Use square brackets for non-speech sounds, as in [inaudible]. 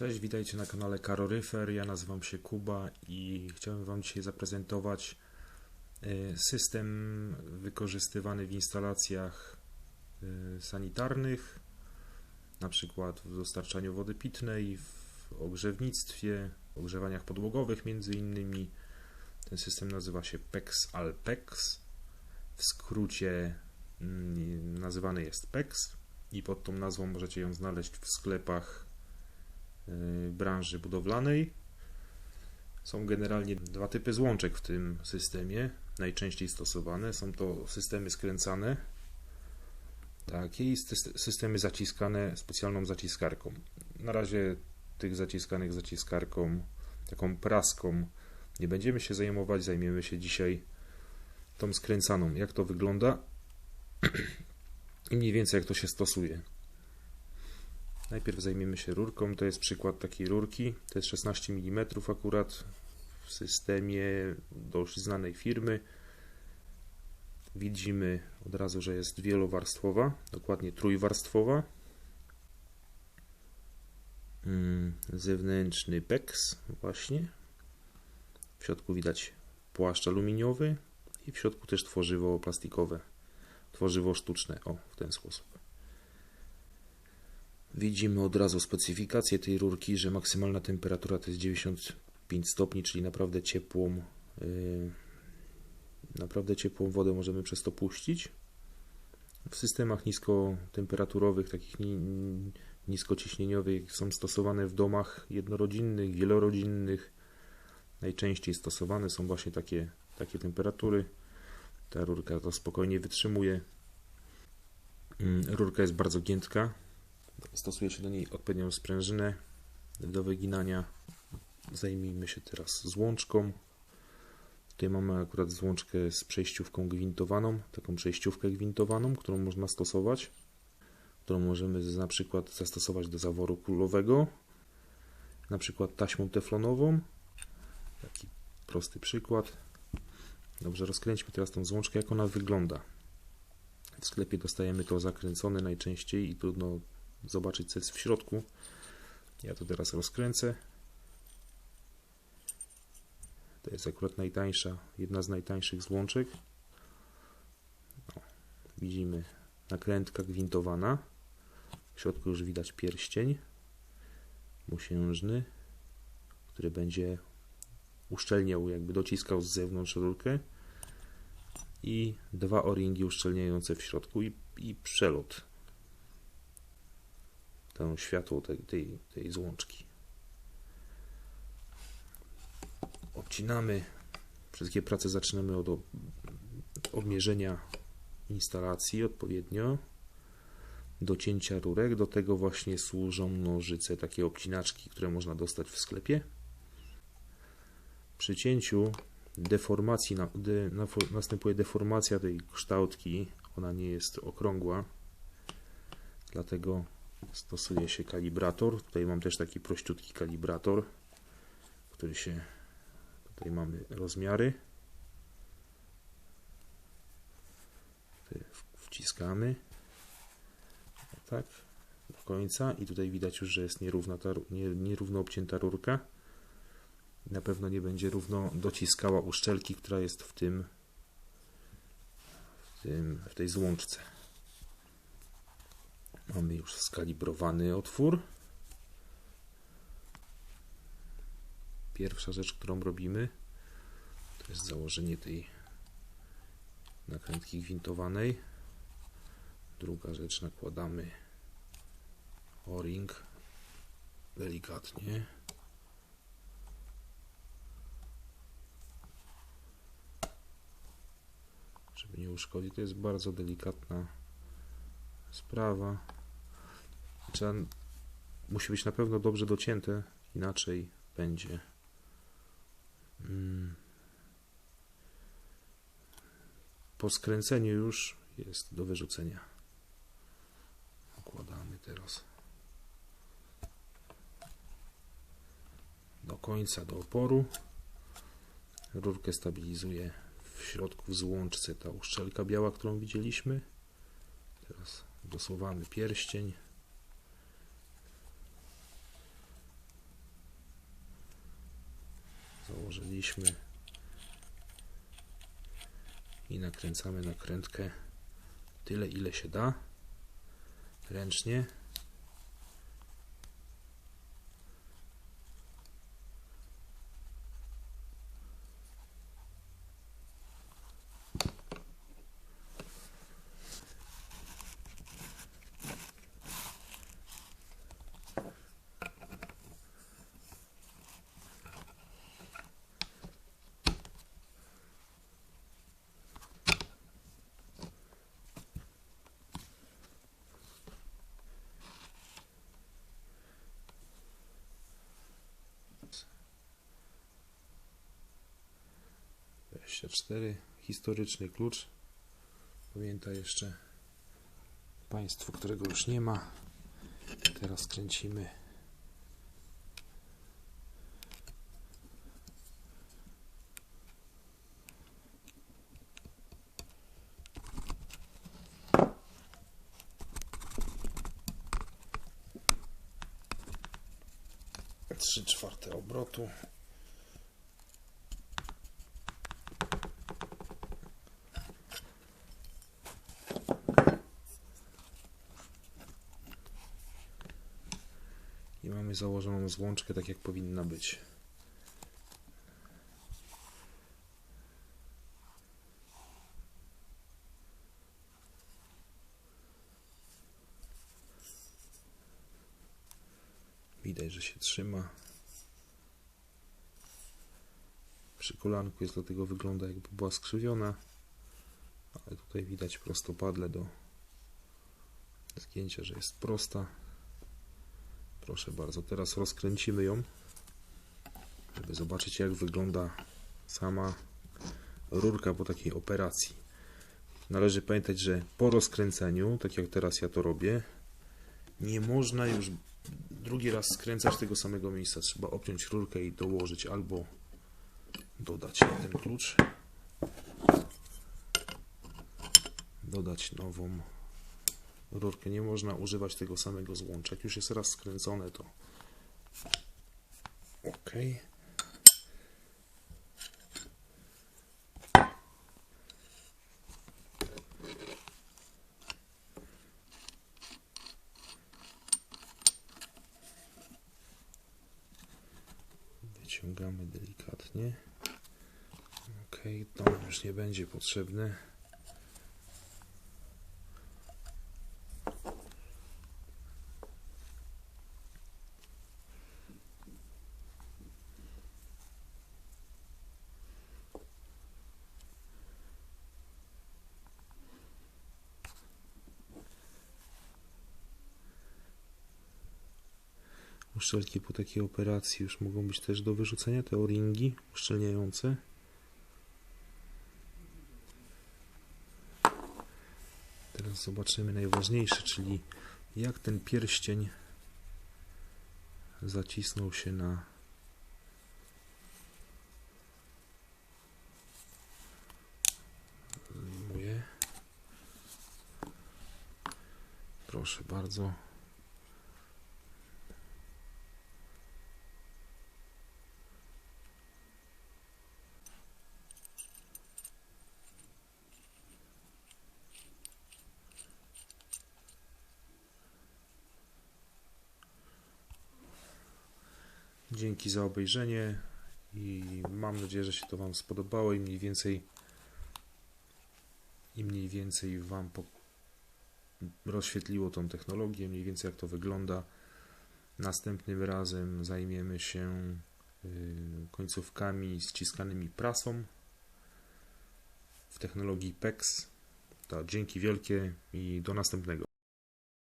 Cześć, witajcie na kanale Karoryfer. Ja nazywam się Kuba i chciałem Wam dzisiaj zaprezentować e, system wykorzystywany w instalacjach e, sanitarnych, na przykład w dostarczaniu wody pitnej, w ogrzewnictwie, ogrzewaniach podłogowych między innymi. Ten system nazywa się PEX Alpex. W skrócie mm, nazywany jest PEX i pod tą nazwą możecie ją znaleźć w sklepach y, branży budowlanej. Są generalnie dwa typy złączek w tym systemie, najczęściej stosowane. Są to systemy skręcane, takie i systemy zaciskane specjalną zaciskarką. Na razie tych zaciskanych zaciskarką, taką praską nie będziemy się zajmować, zajmiemy się dzisiaj tą skręcaną. Jak to wygląda [clears throat] i mniej więcej jak to się stosuje. Najpierw zajmiemy się rurką. To jest przykład takiej rurki. To jest 16 mm akurat w systemie dość znanej firmy. Widzimy od razu, że jest wielowarstwowa, dokładnie trójwarstwowa. Mm, Zewnętrzny PEX właśnie. W środku widać płaszcz aluminiowy i w środku też tworzywo plastikowe, tworzywo sztuczne. O, w ten sposób. Widzimy od razu specyfikację tej rurki, że maksymalna temperatura to jest 95 stopni, czyli naprawdę ciepłą, yy, naprawdę ciepłą wodę możemy przez to puścić. W systemach niskotemperaturowych, takich ni- niskociśnieniowych są stosowane w domach jednorodzinnych, wielorodzinnych. Najczęściej stosowane są właśnie takie, takie temperatury. Ta rurka to spokojnie wytrzymuje. Mm, Rurka jest bardzo giętka. Stosuje się do niej odpowiednią sprężynę do wyginania. Zajmijmy się teraz złączką. Tutaj mamy akurat złączkę z przejściówką gwintowaną, taką przejściówkę gwintowaną, którą można stosować, którą możemy na przykład zastosować do zaworu kulowego, na przykład taśmą teflonową. Taki prosty przykład. Dobrze, rozkręćmy teraz tą złączkę, jak ona wygląda. W sklepie dostajemy to zakręcone najczęściej i trudno zobaczyć, co jest w środku. Ja to teraz rozkręcę. To jest akurat najtańsza, jedna z najtańszych złączek. O, widzimy nakrętka gwintowana. W środku już widać pierścień mosiężny, który będzie uszczelniał, jakby dociskał z zewnątrz rurkę i dwa o-ringi uszczelniające w środku i, i przelot to światło tej, tej, tej złączki. Obcinamy. Wszystkie prace zaczynamy od obmierzenia instalacji odpowiednio. Do cięcia rurek. Do tego właśnie służą nożyce, takie obcinaczki, które można dostać w sklepie. Przy cięciu deformacji de, następuje deformacja tej kształtki. Ona nie jest okrągła. Dlatego stosuje się kalibrator. Tutaj mam też taki prościutki kalibrator, który się. Tutaj mamy rozmiary. Wciskamy. Tak. Do końca. I tutaj widać już, że jest nierówna ta, nie, nierówno obcięta rurka. Na pewno nie będzie równo dociskała uszczelki, która jest w tym, w, tym, w tej złączce. Mamy już skalibrowany otwór. Pierwsza rzecz, którą robimy, to jest założenie tej nakrętki gwintowanej. Druga rzecz, nakładamy o-ring delikatnie. Żeby nie uszkodzić, to jest bardzo delikatna sprawa. Musi być na pewno dobrze docięte, inaczej będzie. Mm. Po skręceniu już jest do wyrzucenia. Układamy teraz do końca, do oporu. Rurkę stabilizuje w środku w złączce ta uszczelka biała, którą widzieliśmy. Teraz dosuwamy pierścień. Założyliśmy i nakręcamy nakrętkę tyle ile się da ręcznie dwadzieścia cztery historyczny klucz. Pamięta jeszcze państwo, którego już nie ma. Teraz kręcimy. Trzy czwarte obrotu i mamy założoną złączkę tak jak powinna być. Widać, że się trzyma. Przy kolanku jest dlatego wygląda jakby była skrzywiona. Ale tutaj widać prostopadle do zgięcia, że jest prosta proszę bardzo, teraz rozkręcimy ją żeby zobaczyć jak wygląda sama rurka po takiej operacji. Należy pamiętać, że po rozkręceniu tak jak teraz ja to robię nie można już drugi raz skręcać tego samego miejsca. Trzeba obciąć rurkę i dołożyć albo dodać ten klucz. Dodać nową rurkę. Nie można używać tego samego złącza. Jak już jest raz skręcone, to ok. Wyciągamy delikatnie. Ok, to już nie będzie potrzebne. Uszczelki po takiej operacji już mogą być też do wyrzucenia, te o-ringi uszczelniające. Teraz zobaczymy najważniejsze, czyli jak ten pierścień zacisnął się na. Proszę bardzo. Dzięki za obejrzenie i mam nadzieję, że się to Wam spodobało i mniej więcej i mniej więcej Wam po, rozświetliło tą technologię, mniej więcej jak to wygląda. Następnym razem zajmiemy się y, końcówkami ściskanymi prasą w technologii PEX. To dzięki wielkie i do następnego.